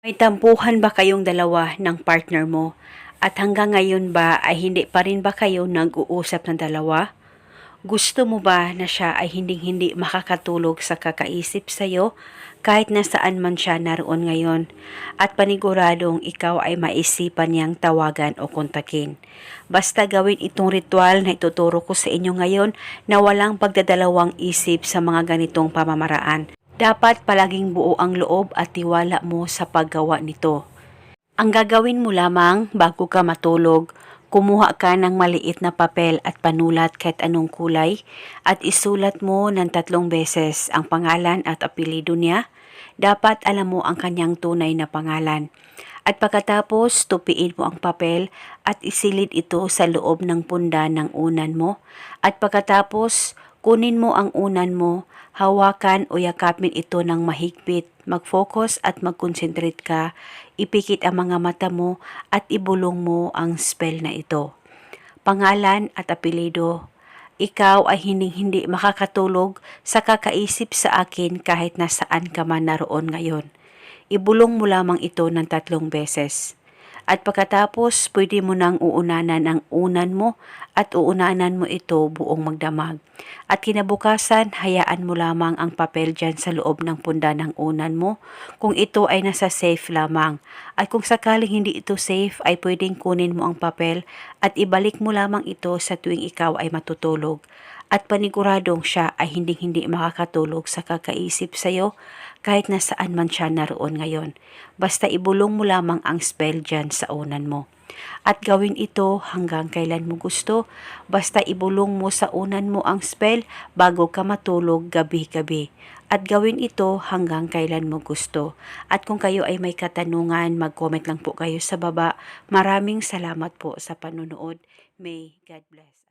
May tampuhan ba kayong dalawa ng partner mo? At hanggang ngayon ba ay hindi pa rin ba kayo nag-uusap ng dalawa? Gusto mo ba na siya ay hindi-hindi makakatulog sa kakaisip sa'yo kahit nasaan man siya naroon ngayon? At paniguradong ikaw ay maisipan niyang tawagan o kontakin. Basta gawin itong ritual na ituturo ko sa inyo ngayon na walang pagdadalawang isip sa mga ganitong pamamaraan. Dapat palaging buo ang loob at tiwala mo sa paggawa nito. Ang gagawin mo lamang bago ka matulog, kumuha ka ng maliit na papel at panulat kahit anong kulay at isulat mo ng tatlong beses ang pangalan at apelido niya. Dapat alam mo ang kanyang tunay na pangalan. At pagkatapos, tupiin mo ang papel at isilid ito sa loob ng punda ng unan mo. At pagkatapos, kunin mo ang unan mo, hawakan o yakapin ito ng mahigpit, mag-focus at mag-concentrate ka, ipikit ang mga mata mo at ibulong mo ang spell na ito. Pangalan at apelido, ikaw ay hindi-hindi makakatulog sa kakaisip sa akin kahit nasaan ka man naroon ngayon. Ibulong mo lamang ito ng tatlong beses. At pagkatapos, pwede mo nang uunanan ang unan mo at uunanan mo ito buong magdamag. At kinabukasan, hayaan mo lamang ang papel dyan sa loob ng punda ng unan mo kung ito ay nasa safe lamang. At kung sakaling hindi ito safe, ay pwedeng kunin mo ang papel at ibalik mo lamang ito sa tuwing ikaw ay matutulog. At paniguradong siya ay hindi-hindi makakatulog sa kakaisip sa'yo kahit nasaan man siya naroon ngayon. Basta ibulong mo lamang ang spell dyan sa unan mo. At gawin ito hanggang kailan mo gusto. Basta ibulong mo sa unan mo ang spell bago ka matulog gabi-gabi. At gawin ito hanggang kailan mo gusto. At kung kayo ay may katanungan, mag-comment lang po kayo sa baba. Maraming salamat po sa panunood. May God bless.